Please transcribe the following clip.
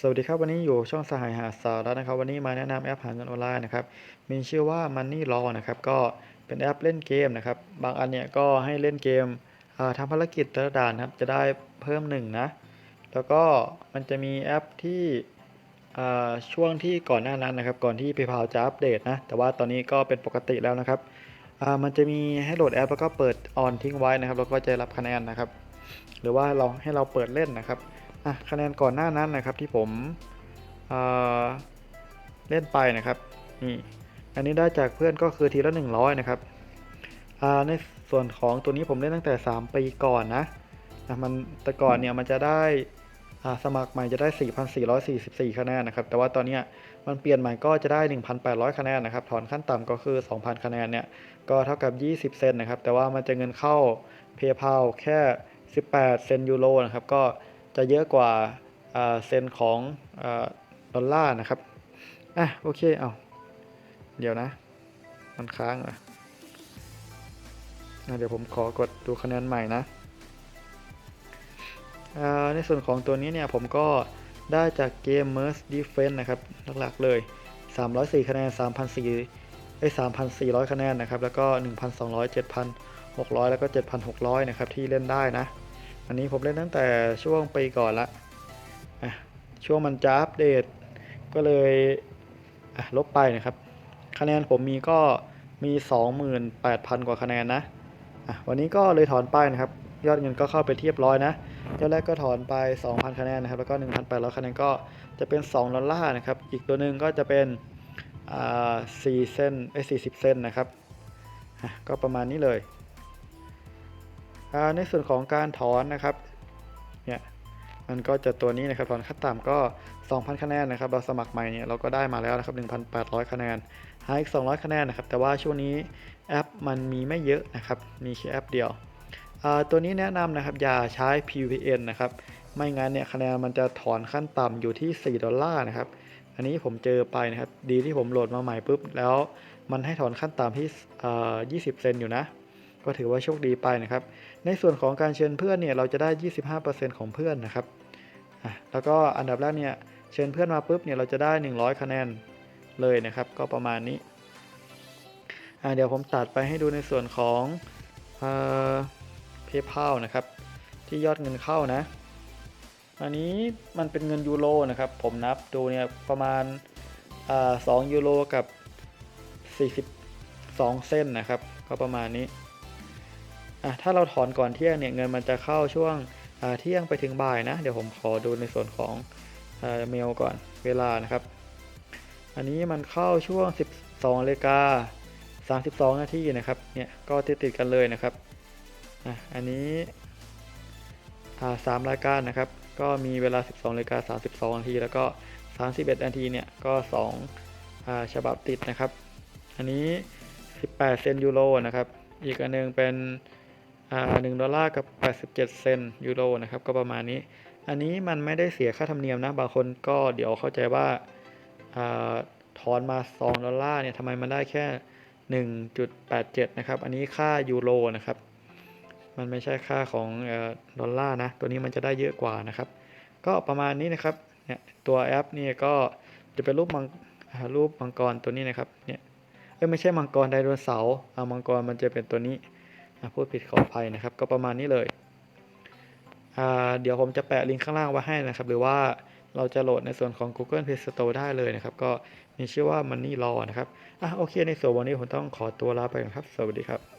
สวัสดีครับวันนี้อยู่ช่องสหายหาสาระนะครับ วันนี้มาแนะนำแอปหาเงินออนไลน์นะครับมีชื่อว่า Money Law นะครับก็เป็นแอปเล่นเกมนะครับบางอันเนี่ยก็ให้เล่นเกมอ่าทำภารกิจแต่ละด่านครับจะได้เพิ่มหนึ่งนะแล้วก็มันจะมีแอปที่ช่วงที่ก่อนหน้านั้นนะครับ ก่อนที่ PayPal จะอัปเดตนะแต่ว่าตอนนี้ก็เป็นปกติแล้วนะครับมันจะมีให้โหลดแอปแล้วก็เปิดออนทิ้งไว้นะครับแล้วก็จะรับคะแนนนะครับ หรือว่าเราให้เราเปิดเล่นนะครับ อะคะแนนก่อนหน้านั้นนะครับที่ผมเเล่นไปนะครับนี่อันนี้ได้จากเพื่อนก็คือทีละ 100 นะครับในส่วนของตัวนี้ผมเล่นตั้งแต่ 3 ปีก่อนนะนะมันแต่ก่อนเนี่ยมันจะได้สมัครใหม่จะได้ 4,444 คะแนนนะครับ แต่ว่าตอนนี้มันเปลี่ยนใหม่ก็จะได้ 1,800 คะแนนนะครับ ถอนขั้นต่ำก็คือ 2,000 คะแนนเนี่ย ก็เท่ากับ 20 เซนนะครับ แต่ว่ามันจะเงินเข้า PayPal แค่ 18 เซนยูโรนะครับ ก็ จะเยอะกว่าเซนของอดอลลาร์นะครับ อะโอเคเอาเดี๋ยวนะ มันค้างเหรออะเดี๋ยวผมขอกดดูคะแนนใหม่นะ ในส่วนของตัวนี้เนี่ยผมก็ได้จากเกม Merge Defense นะครับ หลักๆเลย 304 คะแนน 3,400ไอ้3,400 คะแนนนะครับ แล้วก็ 1,200 7,600 แล้วก็ 7,600 นะครับ ที่เล่นได้นะ อันนี้ผมเล่นตั้งแต่ช่วงปีก่อนละอะช่วงมันจะอัปเดต ก็เลยอะลบไปนะครับ คะแนนผมมีก็มี 28,000 กว่าคะแนนนะอะวันนี้ก็เลยถอนไปนะครับ ยอดเงินก็เข้าไปเทียบร้อยนะยอดแรกก็ถอนไป 2,000 คะแนนนะครับ แล้วก็ 1,800 คะแนนก็จะเป็น 2 ดอลลาร์นะครับ อีกตัวหนึ่งก็จะเป็นอ่า4เซนไอ้40 เซนนะครับอะก็ประมาณนี้เลย ในส่วนของการถอนนะครับเนี่ยมันก็จะตัวนี้นะครับถอนขั้นต่ำก็ 2,000 คะแนนนะครับเราสมัครใหม่เนี่ยเราก็ได้มาแล้วนะครับ1,800 คะแนนหาอีก 200 คะแนนนะครับแต่ว่าช่วงนี้แอปมันมีไม่เยอะนะครับมีแค่แอปเดียวตัวนี้แนะนำนะครับอย่าใช้ PVN นะครับไม่งั้นเนี่ยคะแนนมันจะถอนขั้นต่ำอยู่ที่ 4 ดอลลาร์นะครับอันนี้ผมเจอไปนะครับดีที่ผมโหลดมาใหม่ปุ๊บแล้วมันให้ถอนขั้นต่ำที่อ่า20 เซนอยู่นะ ก็ถือว่าโชคดีไปนะครับ ในส่วนของการเชิญเพื่อนเนี่ยเราจะได้ 25%ของเพื่อนนะครับแล้วก็อันดับแรกเนี่ยเชิญเพื่อนมาปุ๊บเนี่ยเราจะได้ 100 คะแนนเลยนะครับ ก็ประมาณนี้เดี๋ยวผมตัดไปให้ดูในส่วนของเอ่อ PayPal นะครับ ที่ยอดเงินเข้านะ อันนี้มันเป็นเงินยูโรนะครับ ผมนับดูเนี่ยประมาณสอ่า2ยูโรกับ 42 เส้นนะครับ ก็ประมาณนี้ อะถ้าเราถอนก่อนเที่ยงเนี่ยเงินมันจะเข้าช่วงเที่ยงไปถึงบ่ายนะ เดี๋ยวผมขอดูในส่วนของเมลก่อนเวลานะครับ อันนี้มันเข้าช่วง 12นาฬิกา32 นาทีนะครับเนี่ยก็ติดติดกันเลยนะครับอะอันนี้อ่าสามรายการนะครับ ก็มีเวลา 12นาฬิกา32 นาทีแล้วก็ 31 นาทีเนี่ยก็2อฉบับติดนะครับ อันนี้ 18 เซนยูโรนะครับ อีกอันหนึงเป็น หนึ่งดอลลาร์กับ 87 เซนต์ยูโรนะครับก็ประมาณนี้ อันนี้มันไม่ได้เสียค่าธรรมเนียมนะ บางคนก็เดี๋ยวเข้าใจว่าอถอนมา 2 ดอลลาร์เนี่ยทำไมมันได้แค่ 1.87 นะครับ อันนี้ค่ายูโรนะครับ มันไม่ใช่ค่าของอดอลลาร์นะ ตัวนี้มันจะได้เยอะกว่านะครับ ก็ประมาณนี้นะครับเนี่ยตัวแอปเนี่ยก็จะเป็นรูปมังรูปมังกรตัวนี้นะครับเนี่ยเอ้ยไม่ใช่มังกรไดโนเสาร์มังกรมันจะเป็นตัวนี้ พูดผิดขออภัยนะครับ ก็ประมาณนี้เลยเดี๋ยวผมจะแปะลิงก์ข้างล่างไว้ให้นะครับ หรือว่าเราจะโหลดในส่วนของ Google Play Store ได้เลยนะครับ ก็มีชื่อว่า Money Law นะครับอะโอเค ในส่วนวันนี้ผมต้องขอตัวลาไปก่อนครับ สวัสดีครับ